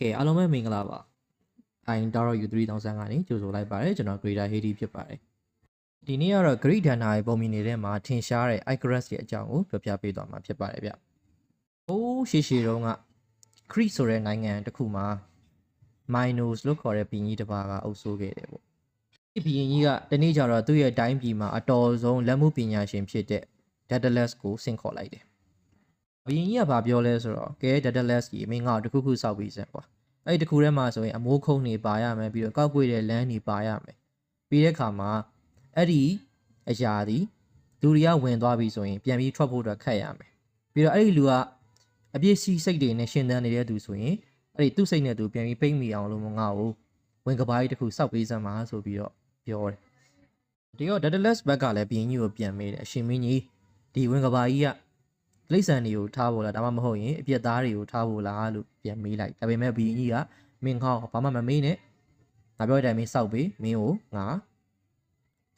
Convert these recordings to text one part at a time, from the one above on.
ကဲအားလုံးပဲမင်္ဂလာပါ I'm Daro U3000 ကနေကြိုဆိုလိုက်ပါတယ်ကျွန်တော် Greater Haiti ဖြစ်ပါတယ်ဒီနေ့ကတော့ Great Dana ရဲ့ပုံမြင်နေတဲ့မှာထင်ရှားတဲ့ Icarus ရဲ့အကြောင်းကိုပြောပြပေးသွားမှာဖြစ်ပါတယ်ဗျ။ဟိုးရှေ့ရှေ့တုန်းက Crete ဆိုတဲ့နိုင်ငံတစ်ခုမှာ Minos လို့ခေါ်တဲ့ဘီရင်ကြီးတစ်ပါးကအုပ်စိုးခဲ့တယ်ပေါ့။ဒီဘီရင်ကြီးကတနေ့ကျတော့သူ့ရဲ့တိုင်းပြည်မှာအတော်ဆုံးလက်မှုပညာရှင်ဖြစ်တဲ့ Daedalus ကိုဆင့်ခေါ်လိုက်တယ်။ ဘီရင်ကြီးကဘာပြောလဲဆိုတော့ကဲ Daedalus ကြီးမင်းငါ့ကိုတစ်ခုခုစောက်ပြီးစမ်းကွာ။အဲ့ဒီတစ်ခုထဲမှာဆိုရင်အမိုးခုံတွေပါရမယ်ပြီးတော့ကောက်ကွေ့တဲ့လမ်းတွေပါရမယ်။ပြီးတဲ့အခါမှာအဲ့ဒီအရာဒီလူတွေကဝင်သွားပြီဆိုရင်ပြန်ပြီးထွက်ဖို့အတွက်ခက်ရမယ်။ပြီးတော့အဲ့ဒီလူကအပြည့်စီစိတ်တွေနဲ့ရှင်သန်နေတဲ့သူဆိုရင်အဲ့ဒီသူ့စိတ်နဲ့သူပြန်ပြီးပိတ်မိအောင်လို့ငါ့ကိုဝင်ကပိုင်းတစ်ခုစောက်ပေးစမ်းပါဆိုပြီးတော့ပြောတယ်။ဒီတော့ Daedalus ဘက်ကလည်းဘီရင်ကြီးကိုပြန်မေးတယ်အရှင်မင်းကြီးဒီဝင်ကဘာကြီးက လိမ့်ဆန်တွေကိုထားဖို့လားဒါမှမဟုတ်ရင်အပြက်သားတွေကိုထားဖို့လားလို့ပြန်မေးလိုက်ဒါပေမဲ့ဘီရင်ကြီးကမင်းခေါဘာမှမမေးနဲ့ငါပြောတဲ့အတိုင်းမင်းစောက်ပေးမင်းကိုငါ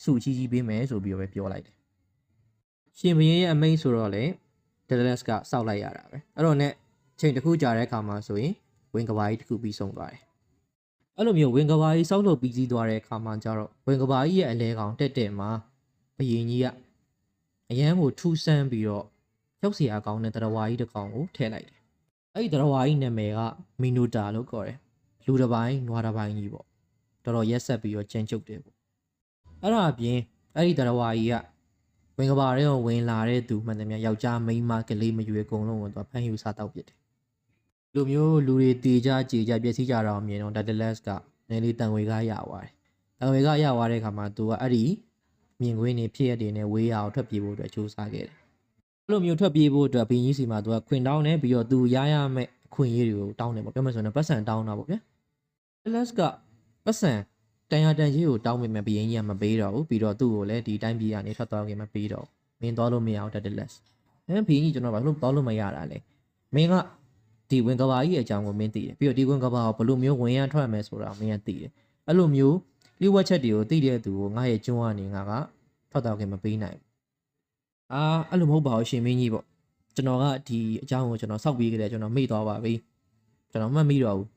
စုချီချီပေးမယ်ဆိုပြီးတော့ပဲပြောလိုက်တယ်ရှင်ဘီရင်ရဲ့အမိန့်ဆိုတော့လေ Daedalus ကစောက်လိုက်ရတာပဲအဲ့တော့ ਨੇ ချိန်တစ်ခုကြာတဲ့အခါမှာဆိုရင်ဝင်ကဘာကြီးတစ်ခုပြီးဆုံးသွားတယ်အဲ့လိုမျိုးဝင်ကဘာကြီးစောက်လို့ပြီးစီးသွားတဲ့အခါမှာကျတော့ဝင်ကဘာကြီးရဲ့အလဲကောင်တက်တက်မှာဘီရင်ကြီးကအရန်ကိုထူဆန်းပြီးတော့ ရုပ်စရာကောင်းတဲ့တရဝါကြီးတစ်ကောင်ကိုထည့်လိုက်တယ်။အဲ့ဒီတရဝါကြီးနာမည်ကမီနိုတာလို့ခေါ်တယ်။လူတစ်ပိုင်းနွားတစ်ပိုင်းကြီးပေါ့။တော်တော်ရက်ဆက်ပြီးတော့ကျဉ်ကျုပ်တယ်ပေါ့။အဲ့ဒါအပြင်အဲ့ဒီတရဝါကြီးကဝင်ကဘာထဲကိုဝင်လာတဲ့သူမှန်တယ်များယောက်ျားမိန်းမကလေးမရွယ်အကုန်လုံးကိုသူကဖမ်းယူစားတောက်ပစ်တယ်။လူမျိုးလူတွေတေကြကြေကြပျက်စီးကြတာအောင်မြင်တော့ Daedalus ကနည်းလေးတန်ဝေကရသွားတယ်။တန်ဝေကရသွားတဲ့အခါမှာသူကအဲ့ဒီမြင်ကွင်းနေဖြစ်ရတဲ့နဲ့ဝေးရအောင်ထွက်ပြေးဖို့အတွက်ကြိုးစားခဲ့တယ် အဲ့လိုမျိုးထွက်ပြေးဖို့အတွက်ဘင်းကြီးစီမှာသူကခွင်တောင်းတယ်ပြီးတော့သူရရမယ့်အခွင့်အရေးတွေကိုတောင်းတယ်ပေါ့ပြောမယ်ဆိုရင်ပတ်စံတောင်းတာပေါ့ဗျာ။ Daedalus ကပတ်စံတန်ရတန်ကြီးကိုတောင်းပေမဲ့ဘင်းကြီးကမပေးတော့ဘူးပြီးတော့သူ့ကိုလည်းဒီတိုင်းပြည်ကနေထွက်သွားခင်မပေးတော့မင်းသွားလို့မရအောင် Daedalus ။အဲဘင်းကြီးကျွန်တော်ဘာလို့သွားလို့မရတာလဲ။မင်းကဒီဝင်ကဘာကြီးအကြောင်းကိုမင်းသိတယ်ပြီးတော့ဒီဝင်ကဘာကိုဘယ်လိုမျိုးဝင်ရထွက်မယ်ဆိုတာမင်းကသိတယ်။အဲ့လိုမျိုးလျှို့ဝှက်ချက်တွေကိုသိတဲ့သူကိုငါရဲ့ကျွန်းကနေငါကထွက်သွားခင်မပေးနိုင်ဘူး။ အာအဲ့လိုမဟုတ်ပါဘူးရှင်မင်းကြီးပေါ့။ကျွန်တော်ကဒီအကြောင်းကိုကျွန်တော်စောက်ပြီးကြတယ်ကျွန်တော်မေ့သွားပါပြီ။ကျွန်တော်မှတ်မိတော့ဘူး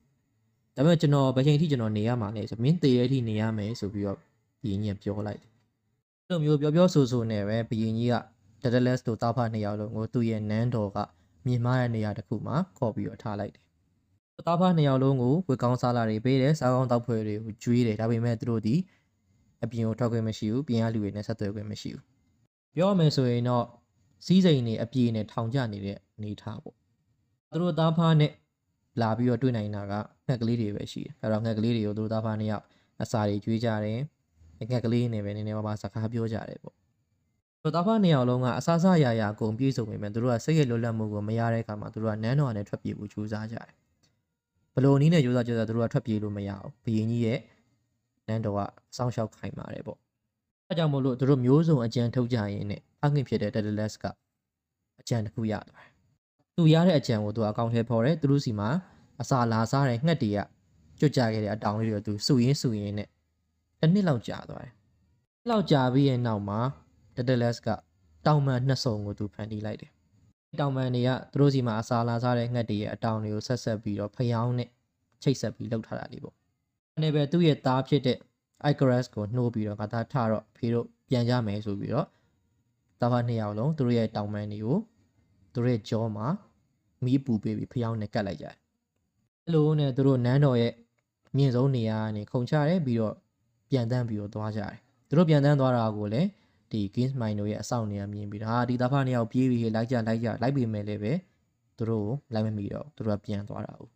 ။ဒါပေမဲ့ကျွန်တော်ဘယ်ချိန်ထိကျွန်တော်နေရမှာလဲဆိုမင်းတည်ရဲ့ထိနေရမယ်ဆိုပြီးတော့ဘီရင်ကြီးကပြောလိုက်တယ်။အဲ့လိုမျိုးပြောပြောဆိုဆိုနဲ့ပဲဘီရင်ကြီးက Daedalus တို့တာဖနှစ်ယောက်လုံးကိုသူ့ရဲ့နန်းတော်ကမြင်မားတဲ့နေရာတစ်ခုမှာခေါ်ပြီးတော့ထားလိုက်တယ်။တာဖနှစ်ယောက်လုံးကိုဝေကောင်းစားလာတွေပေးတယ်စားကောင်းတောက်ဖွဲ့တွေကိုကျွေးတယ်ဒါပေမဲ့သူတို့ဒီအပြင်ကိုထွက်ခွင့်မရှိဘူးပြင်ရလူတွေနဲ့ဆက်သွယ်ခွင့်မရှိဘူး ပြောရမယ်ဆိုရင်တော့စီးစိမ်တွေအပြေနဲ့ထောင်ကျနေတဲ့အနေထားပေါ့သူတို့သားဖားနဲ့လာပြီးတော့တွေ့နိုင်တာကငှက်ကလေးတွေပဲရှိတယ်အဲ့တော့ငှက်ကလေးတွေကိုသူတို့သားဖားနှစ်ယောက်အစာတွေကျွေးကြတယ်ငှက်ကလေးနဲ့ပဲနည်းနည်းပါးပါးစကားပြောကြတယ်ပေါ့သူသားဖားနှစ်ယောက်လုံးကအဆအဆရရအကုန်ပြေဆုံးပေမဲ့သူတို့ကစိတ်ရလွတ်လပ်မှုကိုမရတဲ့အခါမှာသူတို့ကနန်းတော်နဲ့ထွက်ပြေးဖို့ကြိုးစားကြတယ်ဘလို့နီးနဲ့ကြိုးစားကြတာသူတို့ကထွက်ပြေးလို့မရဘူးဘီရင်ကြီးရဲ့နန်းတော်ကစောင့်ရှောက်ခိုင်းပါတယ်ပေါ့ အဲကြောင့်မို့လို့သူတို့မျိုးစုံအကြံထုတ်ကြရင်နဲ့အငှင်ဖြစ်တဲ့ Daedalus ကအကြံတစ်ခုရသွားတယ်သူရတဲ့အကြံကိုသူအကောင့်ထဲပေါ်တယ်သူတို့စီမှာအစာလာစားတဲ့ငှက်တွေကကြွကြခဲ့တဲ့အတောင်လေးတွေသူစုရင်းစုရင်းနဲ့တစ်နှစ်လောက်ကြာသွားတယ်။လောက်ကြာပြီးရဲ့နောက်မှာ Daedalus ကတောင်ပန်နှစ်စုံကိုသူဖန်တီးလိုက်တယ်။တောင်ပန်တွေကသူတို့စီမှာအစာလာစားတဲ့ငှက်တွေရဲ့အတောင်တွေကိုဆက်ဆက်ပြီးတော့ဖျောင်းနဲ့ချိတ်ဆက်ပြီးလှုပ်ထားတာလေးပေါ့။အနေပဲသူ့ရဲ့သားဖြစ်တဲ့ Icarus ကိုနှိုးပြီးတော့ငါသားထတော့ဖေတို့ပြန်ကြမယ်ဆိုပြီးတော့တာဖာနှစ်ယောက်လုံးသူတို့ရဲ့တောင်ပန်တွေကိုသူတို့ရဲ့ကြောမှာမီးပူပေးပြီးဖျောင်းနဲ့ကတ်လိုက်ကြတယ်။အဲ့လိုနဲ့သူတို့နန်းတော်ရဲ့မြင့်ဆုံးနေရာကနေခုန်ချတယ်ပြီးတော့ပြန်တန်းပြီးတော့သွားကြတယ်။သူတို့ပြန်တန်းသွားတာကိုလည်းဒီ Games Mind တို့ရဲ့အဆောင်နေရာမြင်ပြီးတော့ဟာဒီတာဖာနှစ်ယောက်ပြေးပြီးလိုက်ကြလိုက်ကြလိုက်ပြီးမယ်လေပဲသူတို့လိုက်မမီတော့သူတို့ကပြန်သွားတာ哦။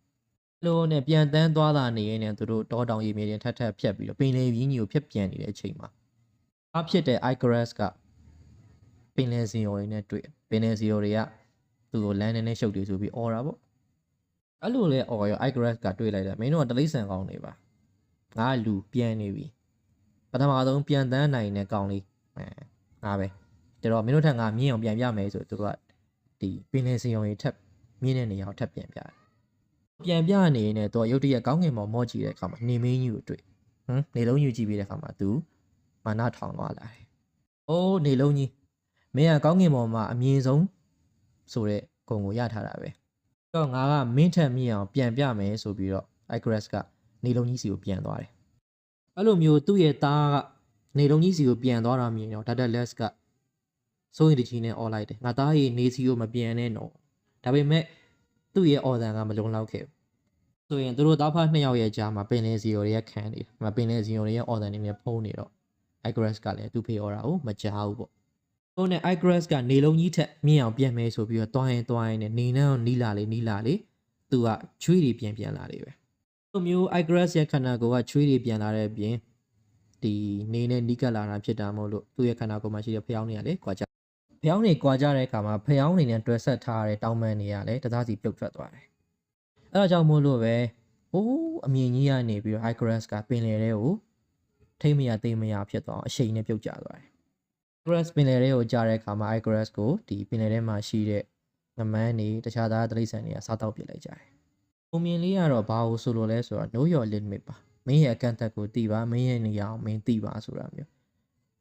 လိုနဲ့ပြန်တန်းသွားတာနေရင်လည်းသူတို့တောတောင်ရေမြေတင်ထပ်ထပ်ဖြတ်ပြီးတော့ပင်လယ်ကြီးကြီးကိုဖြတ်ပြန်နေတဲ့အချိန်မှာအဖြစ်တဲ့ Icarus ကပင်လယ်စီရော်တွေနဲ့တွေ့ပင်လယ်စီရော်တွေကသူ့ကိုလမ်းနဲ့နဲ့ရှုပ်တယ်ဆိုပြီးអော်တာပေါ့အဲ့လိုလဲអော်ရော Icarus ကတွေ့လိုက်တယ်မင်းတို့ကတလိษံကောင်းနေပါငါလူပြန်နေပြီပထမဆုံးပြန်တန်းနိုင်တဲ့ကောင်းလေးအဲငါပဲဒါတော့မင်းတို့ထက်ငါမြင်းအောင်ပြန်ပြမယ်ဆိုသူတို့ကဒီပင်လယ်စီရော်တွေထပ်မြင်းတဲ့နေရာကိုထပ်ပြန်ပြတယ် ပြန်ပြနေနေတော့ရုတ်တရက်ကောင်းငင်မော်မော့ကြည့်တဲ့အခါမှာနေမင်းကြီးကိုတွေ့ဟမ်နေလုံးယူကြည့်ပြီးတဲ့အခါမှာ तू မာနထောင်သွားလာတယ်။အိုးနေလုံးကြီးမင်းကကောင်းငင်ပေါ်မှာအမြင့်ဆုံးဆိုတဲ့ဂုံကိုရထားတာပဲတော့ငါကမင်းထက်မြင့်အောင်ပြန်ပြမယ်ဆိုပြီးတော့ Icarus ကနေလုံးကြီးစီကိုပြန်သွားတယ်အဲ့လိုမျိုးသူ့ရဲ့သားကနေလုံးကြီးစီကိုပြန်သွားတာမြင်တော့ Data Less ကစိုးရင်တကြီးနဲ့អော်လိုက်တယ်ငါသားရေနေစီကိုမပြန်နဲ့တော့ဒါပေမဲ့ သူ့ရဲ့ order ကမလုံလောက်ခဲ့ဘူးဆိုရင်သူတို့သားဖားနှစ်ယောက်ရဲ့ကြားမှာပင်လယ်စီကိုတွေကခံနေတယ်မပင်လယ်စီကိုတွေရဲ့ order နေနဲ့ဖုံးနေတော့ Icarus ကလည်းသူ့ဖေ order ကိုမကြားဘူးပေါ့ဟိုနဲ့ Icarus ကနေလုံးကြီးထက်မြင့်အောင်ပြန်မယ်ဆိုပြီးတော့တွိုင်းရင်တွိုင်းရင်နဲ့နေနှောင်းနီးလာလေနီးလာလေသူကချွေးတွေပြန်ပြန်လာလေပဲလိုမျိုး Icarus ရဲ့ခန္ဓာကိုယ်ကချွေးတွေပြန်လာတဲ့အပြင်ဒီနေနဲ့နီးကပ်လာတာဖြစ်တာမို့လို့သူ့ရဲ့ခန္ဓာကိုယ်မှာရှိတဲ့ဖျောင်းတွေကလည်းကွာကြ ဖျောင်းတွေကွာကြတဲ့အခါမှာဖျောင်းတွေနဲ့တွဲဆက်ထားတဲ့တောင်းပန်တွေကလည်းတသားစီပြုတ်ထွက်သွားတယ်အဲဒါကြောင့်မို့လို့ပဲဟိုးအမြင်ကြီးကနေပြီးတော့ Icarus ကပင်လယ်ထဲကိုထိမ့်မရသိမ့်မရဖြစ်သွားအောင်အရှိန်နဲ့ပြုတ်ကျသွားတယ် Icarus ပင်လယ်ထဲကိုကြာတဲ့အခါမှာ Icarus ကိုဒီပင်လယ်ထဲမှာရှိတဲ့ငမန်းတွေတခြားသားတိရစ္ဆာန်တွေကစားတောက်ပစ်လိုက်ကြတယ်။ပုံမြင်လေးကတော့ဘာလို့ဆိုလို့လဲဆိုတော့ know your limit ပါ။မင်းရဲ့အကန့်အသတ်ကိုသိပါမင်းရဲ့နေရာကိုမင်းသိပါဆိုတာမျိုး။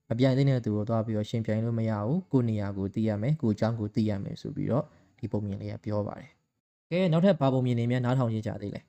မပြိုင်တဲ့တဲ့သူကိုသွားပြီးတော့ရှင်ပြိုင်လို့မရဘူး။ကိုယ့်နေရာကိုသိရမယ်ကိုယ့်အကြောင်းကိုသိရမယ်ဆိုပြီးတော့ဒီပုံမြင်လေးကပြောပါတယ်။ကဲနောက်ထပ်ဘာပုံမြင်နေများနားထောင်ကြကြသေးလဲ